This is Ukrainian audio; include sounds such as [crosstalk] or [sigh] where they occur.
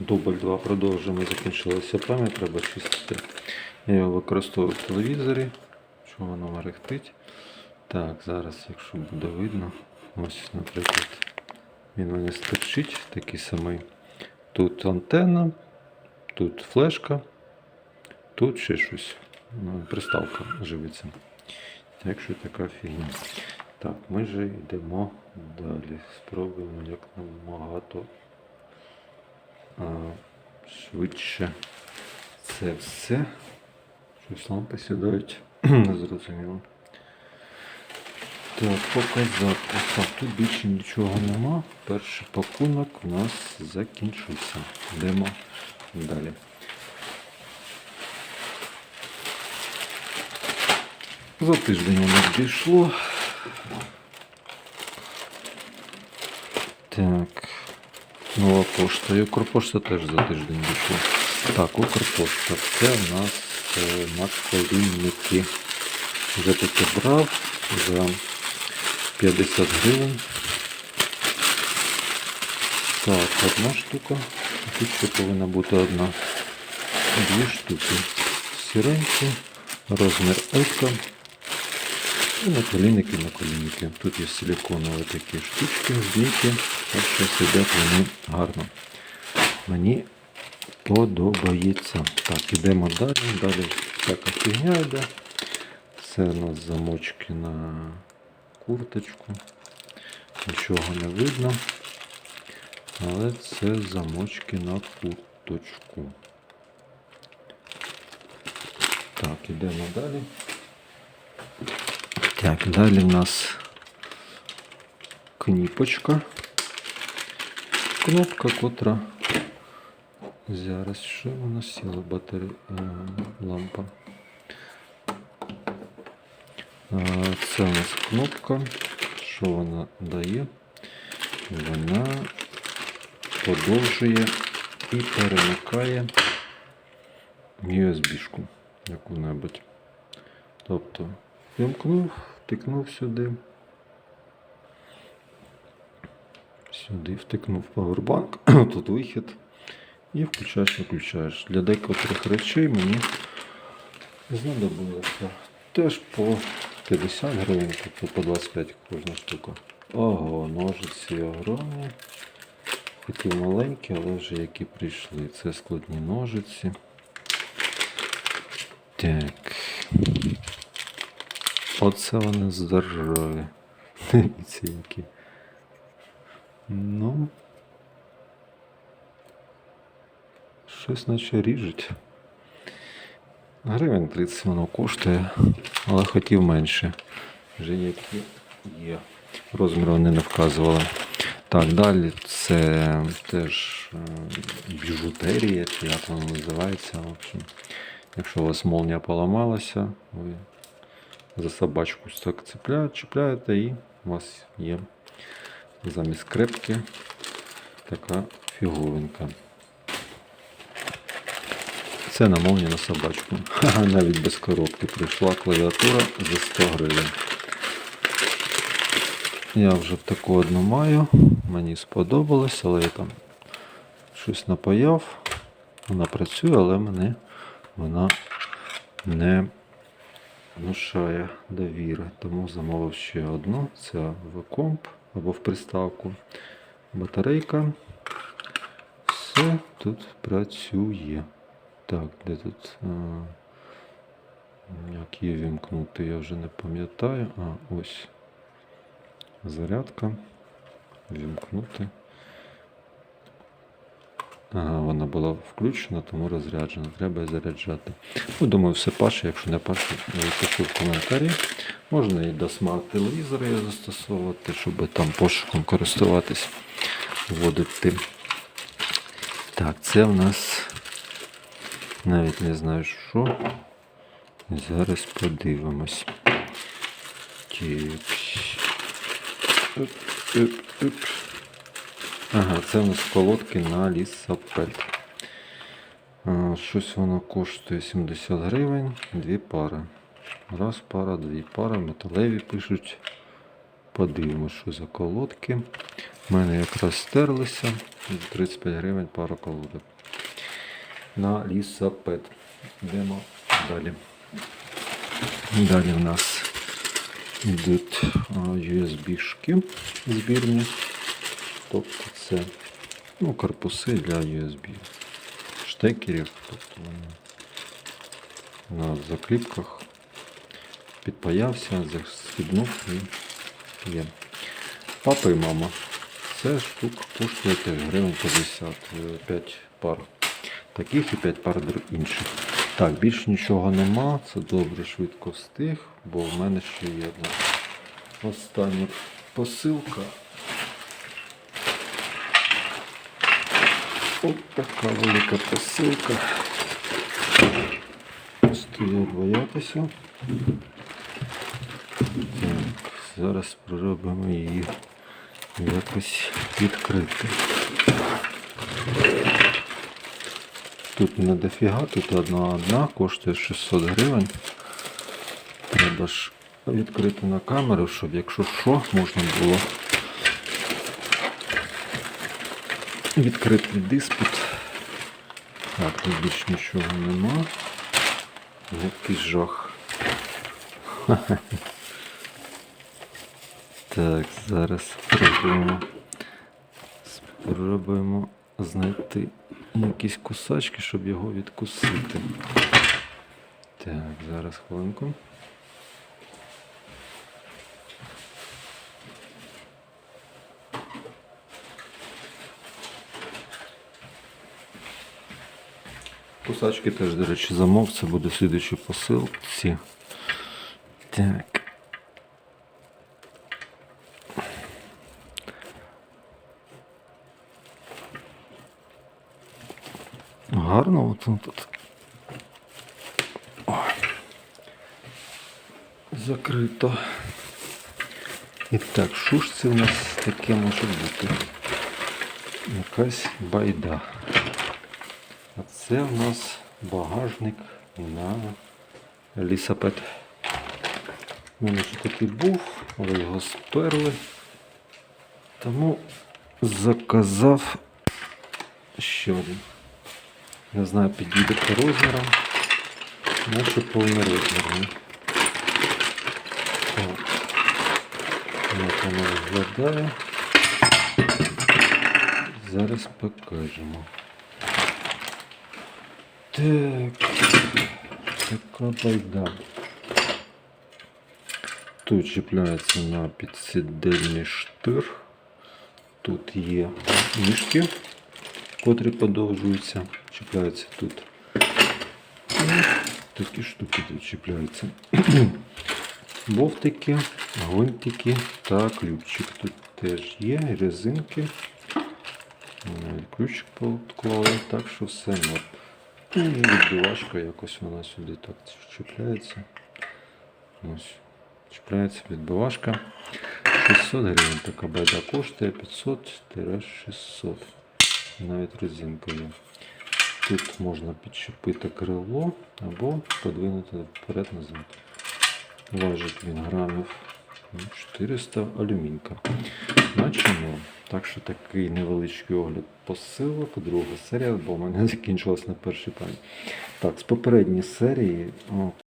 Дубль 2 продовжуємо. Закінчилася пам'ять, треба чистити. Я його використовую в телевізорі. Що воно мерехтить. Так, зараз, якщо буде видно, ось, наприклад, він мене стирчить, такий самий. Тут антенна, тут флешка, тут ще щось. Ну, приставка живиться. Так що така фігня. Так, ми же йдемо далі. Спробуємо як намагато швидше це все. Щось лампи сідають. [clears throat] Незрозуміло. Так, показати. Так, тут більше нічого нема. Перший пакунок у нас закінчився. Йдемо далі. За тиждень нас дійшло. Так. Нова пошта. І Укрпошта теж за тиждень дійшла. Так, Укрпошта. Це у нас е, наколінники. Вже таке брав за 50 гривень. Так, одна штука. Тут ще повинна бути одна. Дві штуки. Сіренькі, розмір Елька. І наколінники, наколінники. Тут є силиконові такі штучки, зліки. Так що сидять вони гарно. Мені подобається. Так, ідемо далі. Далі всяка фігня йде. Це у нас замочки на курточку. Нічого не видно. Але це замочки на курточку. Так, ідемо далі. Так, далі в нас кніпочка. Кнопка, котра. Зараз що у нас сіла батарея лампа. А, Це у нас кнопка. Що вона дає? Вона подовжує і перемикає USB-шку яку-небудь. Тобто вимкнув, втикнув сюди. Сюди втикнув павербанк, [clears throat] тут вихід. І включаєш, виключаєш. Для декотрих речей мені знадобилося теж по 50 гривень, тобто по 25 кожна штука. Ого, ножиці огромні. Хотів маленькі, але вже які прийшли. Це складні ножиці. Так. Оце вони здорові. [laughs] Дивіться які. Ну. Щось наче ріжуть. Гривень 30 воно коштує, але хотів менше. Вже які є. Розмір вони не вказували. Так, далі це теж е, біжутерія, як воно називається. В общем, якщо у вас молнія поламалася, ви за собачку так чіпляєте і у вас є замість скрепки така фігуринка. Це на на собачку. Ха-ха, навіть без коробки прийшла клавіатура за 100 гривень. Я вже таку одну маю. Мені сподобалось, але я там щось напаяв. Вона працює, але мене вона не внушає довіри. Тому замовив ще одну. Це в комп або в приставку. Батарейка. Все тут працює. Так, де тут. А, як її вімкнути, я вже не пам'ятаю. А, ось. Зарядка. Вімкнути. Ага, вона була включена, тому розряджена. Треба її заряджати. Ну, думаю, все паше, якщо не паше, пишу в коментарі. Можна і до смарт-телевізора її застосовувати, щоб там пошуком користуватись, вводити. Так, це в нас навіть не знаю що. Зараз подивимось. Так. Оп, оп, оп. Ага, це у нас колодки на лісапель. А, Щось воно коштує 70 гривень, дві пари. Раз пара, дві пари, металеві пишуть подивимось, що за колодки. У мене якраз стерлися. 35 гривень пара колодок. На лісапет. Йдемо далі. Далі в нас йдуть USB-шки збірні. Тобто це ну, корпуси для USB. Штекерів. Тобто вони на закліпках підпаявся, застібнув і є. Папа і мама. Це штук коштує гривень 50. 5 пар таких і 5 пар інших. Так, більш нічого нема. Це добре, швидко встиг, бо в мене ще є одна остання посилка. От така велика посилка. Стоять боятися. Так, зараз спробуємо її якось відкрити. Тут не дофіга, тут одна одна, коштує 600 гривень. Треба ж відкрити на камеру, щоб якщо що, можна було відкрити диспут. Так, тут більш нічого нема. Який жах. [laughs] Так, зараз спробуємо. Спробуємо знайти якісь кусачки, щоб його відкусити. Так, зараз хвилинку. Кусачки теж, до речі, замов, це буде слідуючі посилці. Так. Гарно от тут. О. Закрито. І так, що ж це у нас таке може бути? Якась байда. А це у нас багажник на лісапет. У мене такий був, але його сперли. Тому заказав ще один. Не знаю, підійде по розмірам. Наче повнорозмірний. Так. Як воно виглядає. Зараз покажемо. Так. Така байда. Тут чіпляється на підсидельний штир. Тут є ніжки, котрі подовжуються. Чіпляються тут. Такі штуки тут чіпляються. [clears throat] Бовтики, гвинтики та ключик. Тут теж є, резинки. Ключик поклали, так що все. І відбивашка якось вона сюди так чіпляється. Ось. Чіпляється відбивашка. 600 гривень така байда коштує 500-600. Навіть резинка. Тут можна підчепити крило або подвинути вперед-назад. Важить він грамів 400 алюмінка. Наче. Так що такий невеличкий огляд посилок, друга серія, бо в мене [laughs] закінчилась на першій пані. Так, з попередньої серії